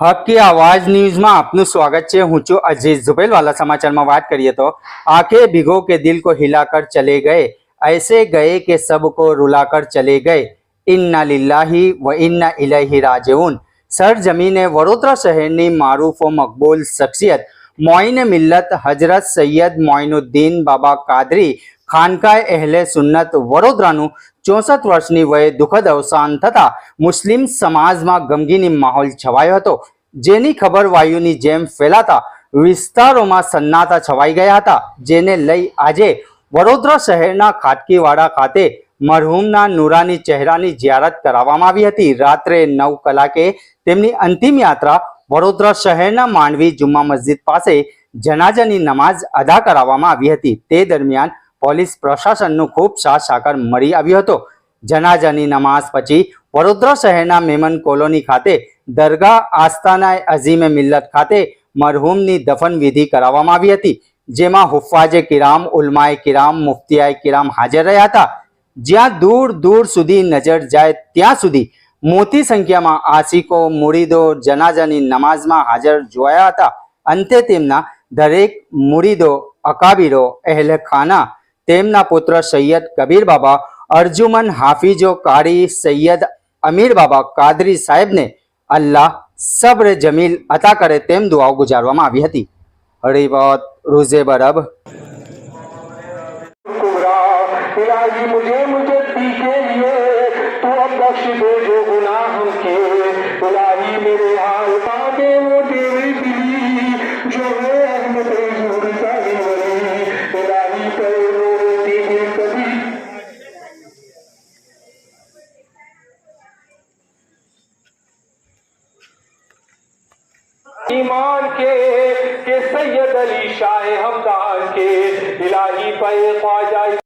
હકી આવાજ ન્યૂઝમાં આપનું સ્વાગત છે. હું છું અજીત ઝુબેલવાલા સમાચારમાં વાત કરીએ તો, આંખે ભીગો કે દિલ કો હિલાકર ચલે ગયે. એસે ગયે કે સબકો રૂલાકર ચલે ગયે. ઇન્ના લિલ્લાહી વ ઇન્ના ઇલહી રાજીઉન. સરજમીને વડોદરા શહેરની મારૂફો મકબૂલ શખ્સિયત મોઇન મિલ્લત હજરત સૈયદ મોઇનુદ્દીન બાબા કાદરી ખાનકાય એહલે સુન્નત વડોદરાનું ચોસઠ વર્ષની વયે દુઃખદ અવસાન થતા મુસ્લિમ સમાજમાં ગમગીની માહોલ છવાયો હતો. જેની ખબર વાયુની જેમ ફેલાતા વિસ્તારોમાં સન્નાટા છવાઈ ગયા હતા. જેને લઈ આજે વડોદરા શહેરના ખાટકીવાડા ખાતે મરહુમના નુરાની ચહેરાની જિયારત કરાવવામાં આવી હતી. રાત્રે નવ કલાકે તેમની અંતિમ યાત્રા વડોદરા શહેરના માંડવી જુમ્મા મસ્જિદ પાસે જનાજાની નમાઝ અદા કરાવવામાં આવી હતી. તે દરમિયાન પોલીસ પ્રશાસનનું ખૂબ સાથ સાકાર મળી આવ્યો હતો. જનાજાની નમાઝ પછી વડોદરા શહેરના મેમન કોલોની ખાતે દરગાહ આસ્થાના અઝીમે મિલ્લત ખાતે મરહુમની દફન વિધિ કરાવવામાં આવી હતી, જેમાં હુફાજે કિરામ, ઉલમાએ કિરામ, મુફતિયાએ કિરામ હાજર રહ્યા હતા. જ્યાં દૂર દૂર સુધી નજર જાય ત્યાં સુધી મોટી સંખ્યામાં આશિકો, મુરીદો જનાજાની નમાઝમાં હાજર જોયા હતા. અંતે તેમના દરેક મુરીદો, અકાબીરો અહેલે ખાના તેમના પુત્ર સૈયદ કબીર બાબા અર્જુમન હાફિજો કારી સૈયદ અમીર બાબા કાદરી સાહેબને અલ્લાહ સબ્ર જમીલ અતા કરે તેમ દુઆઓ ગુજારવામાં આવી હતી હરિવત રૂઝે બરબ कुबरा इलाही मुझे मुझे पी के लिए तू अब बख्श दे जो गुनाह हम किए इलाही मेरे हाल पाके वो ईमान के के सैयद अली शाह हमदान के इलाही पे ख्वाजा